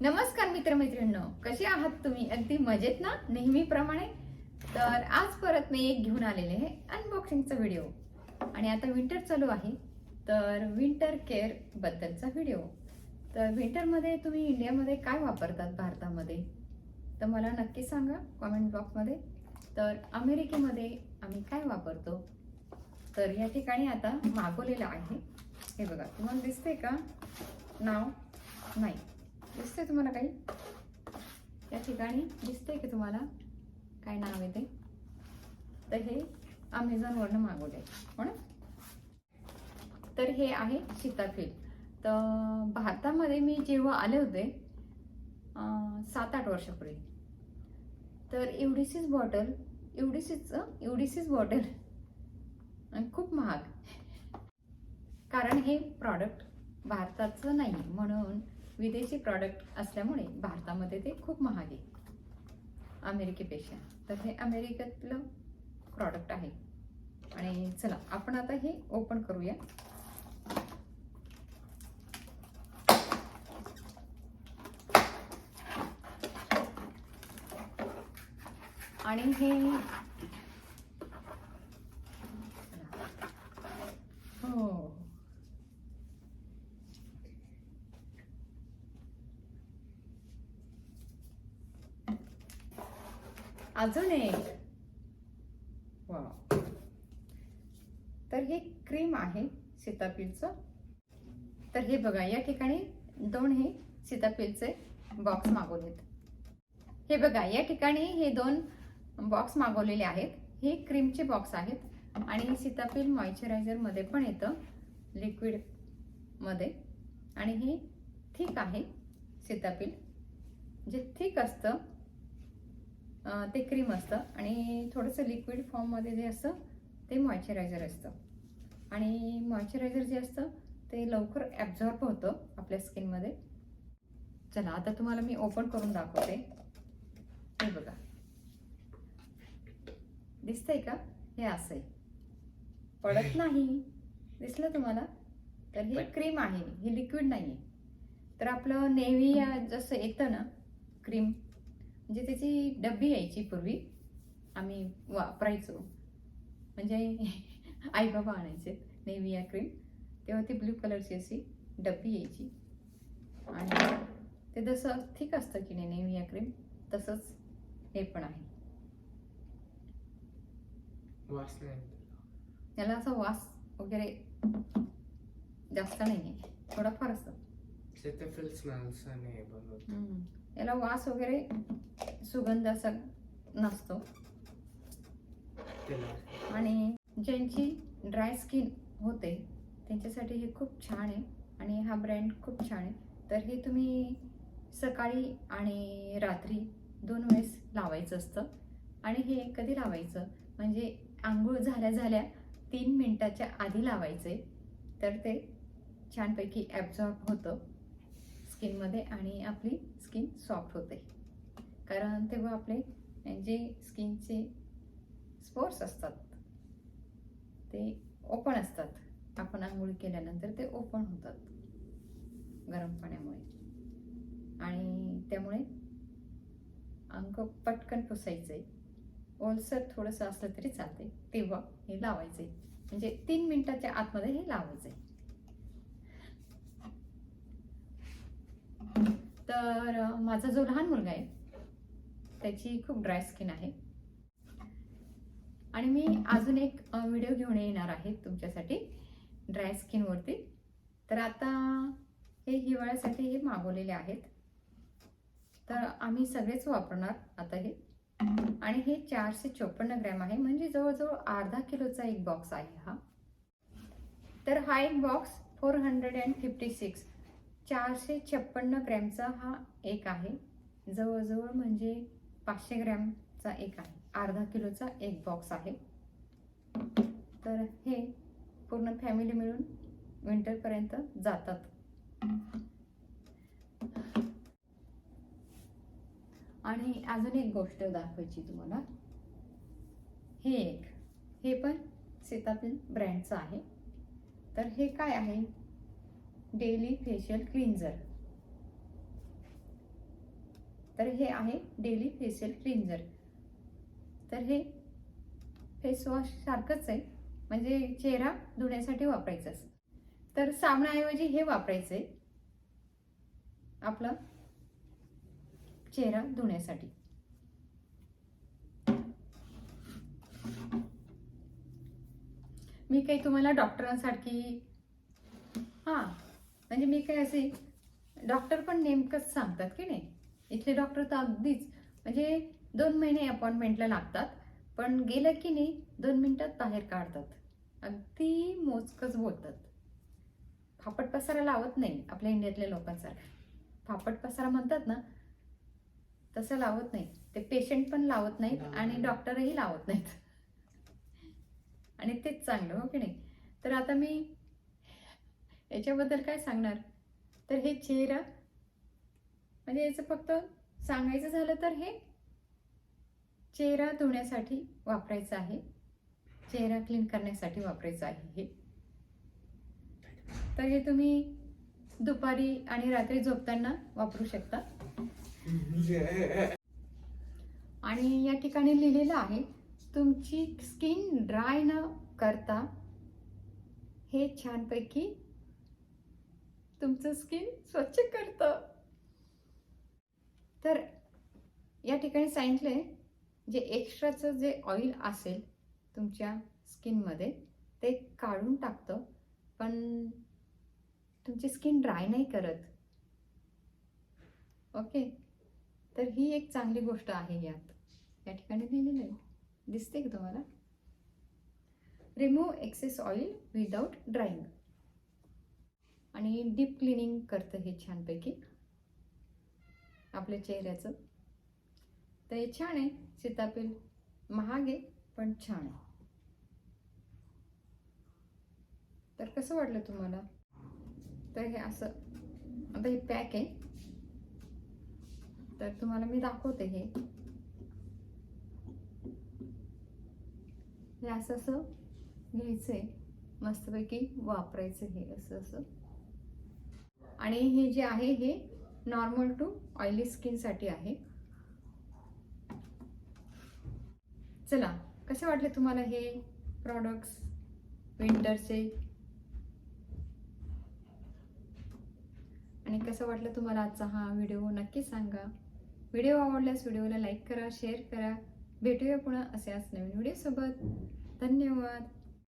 नमस्कार मित्रमैत्रिणींनो कसे आहात तुम्ही? अगदी मजेत ना? नेहमीप्रमाणे? तर आज परत मी एक घेऊन आलेले आहे अनबॉक्सिंगचा व्हिडिओ आणि आता विंटर चालू आहे तर विंटर केअर बद्दलचा व्हिडिओ तर विंटरमध्ये तुम्ही इंडियामध्ये काय वापरतात भारतामध्ये? तर मला नक्की सांगा कॉमेंट बॉक्समध्ये तर अमेरिकेमध्ये आम्ही काय वापरतो? तर या ठिकाणी आता मागवलेलं आहे. हे बघा तुम्हाला दिसते का? नाव? नाही. दिसतंय तुम्हाला काही? या ठिकाणी दिसतंय की तुम्हाला काय नाव आहे ते? तर हे अमेझॉनवरनं मागवले हो ना? तर हे आहे सीताफील. तर भारतामध्ये मी जेव्हा आले होते सात आठ वर्षापूर्वी तर एवढीशीच बॉटल एवढीशीच एवढीशीच बॉटल खूप महाग. कारण हे प्रॉडक्ट भारताचं नाही म्हणून विदेशी प्रॉडक्ट असल्यामुळे भारतामध्ये ते खूप महाग. आहे अमेरिकेपेक्षा तर हे अमेरिकेतलं प्रॉडक्ट आहे. आणि चला आपण आता हे ओपन करूया. आणि हे अजून एक. वा. तर हे क्रीम आहे सीतापीलचं तर हे बघा या ठिकाणी दोन हे सीतापीलचे बॉक्स मागवलेत. हे बघा या ठिकाणी हे दोन बॉक्स मागवलेले आहेत. हे क्रीमचे बॉक्स आहेत आणि सीतापील मॉइश्चरायझरमध्ये पण येतं लिक्विडमध्ये आणि हे थिक आहे सीतापील जे थिक असतं ते क्रीम असतं आणि थोडंसं लिक्विड फॉर्ममध्ये जे असतं ते मॉइश्चरायझर असतं. आणि मॉइश्चरायझर जे असतं ते लवकर ॲब्झॉर्ब होतं आपल्या स्किनमध्ये चला आता तुम्हाला मी ओपन करून दाखवते. हे बघा. दिसतंय का? हे असं आहे पडत नाही. दिसलं तुम्हाला? तर हे क्रीम आहे. हे लिक्विड नाही आहे तर आपलं नेव्ही जसं येतं ना क्रीम म्हणजे त्याची डब्बी यायची पूर्वी. आम्ही वापरायचो. म्हणजे आई बाबा आणायचे नेव्हिया क्रीम. तेव्हा ती ब्ल्यू कलरची अशी डब्बी यायची. आणि ते जसं थिक असतं की नाही नेव्हिया क्रीम तसंच हे पण आहे. वास नाही याला असा वास वगैरे जास्त नाही आहे थोडाफार असतं याला वास वगैरे सुगंध असा नसतो. आणि ज्यांची ड्राय स्किन होते त्यांच्यासाठी हे खूप छान आहे आणि हा ब्रँड खूप छान आहे. तर हे तुम्ही सकाळी आणि रात्री दोन वेळेस लावायचं असतं. आणि हे कधी लावायचं? म्हणजे आंघोळ झाल्या झाल्या तीन मिनिटाच्या आधी लावायचे. तर ते छानपैकी ॲब्झॉर्ब होतं. स्किनमध्ये आणि आपली स्किन सॉफ्ट होते. कारण तेव्हा आपले जे स्किनचे स्पोर्ट्स असतात ते ओपन असतात. आपण आंघोळ केल्यानंतर ते ओपन होतात गरम पाण्यामुळे. आणि त्यामुळे अंग पटकन पुसायचंय ओलसर थोडंसं असलं तरी चालते. तेव्हा हे लावायचे. म्हणजे तीन मिनिटाच्या आतमध्ये हे लावायचे. तर माझा जो लहान मुलगा आहे त्याची खूप ड्राय स्किन आहे. आणि मी अजून एक व्हिडिओ घेऊन येणार आहे तुमच्यासाठी ड्राय स्किनवरती तर आता हे हिवाळ्यासाठी हे मागवलेले आहेत. तर आम्ही सगळेच वापरणार आता हे. आणि हे चारशे चोपन्न ग्रॅम आहे म्हणजे जवळजवळ अर्धा किलोचा एक बॉक्स आहे हा. तर हा एक box four hundred and fifty six. चारशे छप्पन्न ग्रॅमचा हा एक आहे. जवळजवळ म्हणजे पाचशे ग्रॅमचा एक आहे. अर्धा किलोचा एक बॉक्स आहे. तर हे पूर्ण फॅमिली मिळून विंटरपर्यंत जातात. आणि अजून एक गोष्ट दाखवायची तुम्हाला. हे एक. हे पण सीताफळ ब्रँडचं आहे. तर हे काय आहे? Daily facial cleanser. तर हे आहे डेली फेशियल क्लिन्झर. तर हे फेसवॉशसारखंच सारखंच आहे. म्हणजे चेहरा धुण्यासाठी वापरायचं असं तर साबणाऐवजी हे वापरायचं आहे आपलं चेहरा धुण्यासाठी. मी काही तुम्हाला डॉक्टरांसारखी हां. म्हणजे मी काय असे डॉक्टर पण नेमकंच सांगतात की नाही. इथले डॉक्टर तर अगदीच म्हणजे दोन महिने अपॉइंटमेंटला लागतात पण गेलं की नाही दोन मिनिटात बाहेर काढतात. अगदी मोजकच बोलतात. फापट पसारा लावत नाही आपल्या इंडियातल्या लोकांसारखं. फापट पसारा म्हणतात ना तसं लावत नाही. ते पेशंट पण लावत नाहीत आणि डॉक्टरही लावत नाहीत. आणि तेच चांगलं हो की नाही? तर आता मी याच्याबद्दल काय सांगणार? तर हे चेहरा म्हणजे याचं फक्त सांगायचं झालं तर हे चेहरा धुण्यासाठी वापरायचं आहे. चेहरा क्लीन करण्यासाठी वापरायचं आहे हे. तर हे तुम्ही दुपारी आणि रात्री झोपताना वापरू शकता. आणि या ठिकाणी लिहिलेलं आहे तुमची स्किन ड्राय न करता हे छानपैकी तुमचं स्किन स्वच्छ करतं. तर या ठिकाणी सांगितलंय जे एक्स्ट्राचं जे ऑइल असेल तुमच्या स्किनमध्ये ते काढून टाकतं. पण तुमची स्किन ड्राय नाही करत. ओके तर ही एक चांगली गोष्ट आहे यात. या ठिकाणी लिहिलेलं आहे. दिसते का तुम्हाला? Remove excess oil without drying आणि डीप क्लिनिंग करतं हे छानपैकी. आपल्या चेहऱ्याचं. तर हे छान आहे. सीतापील महाग आहे पण छान आहे. तर कसं वाटलं तुम्हाला? तर हे असं आता हे पॅक आहे. तर तुम्हाला मी दाखवते हे. हे असं असं आहे मस्तपैकी वापरायचं हे असं असं. आणि हे जे आहे हे नॉर्मल टू ऑइली स्किनसाठी आहे. चला कसे वाटले तुम्हाला हे प्रॉडक्ट्स विंटरचे आणि कसं वाटलं तुम्हाला आजचा हा व्हिडिओ नक्की सांगा. व्हिडिओ आवडल्यास व्हिडिओला लाईक करा शेअर करा. भेटूया पुन्हा असे नवीन व्हिडिओसोबत धन्यवाद.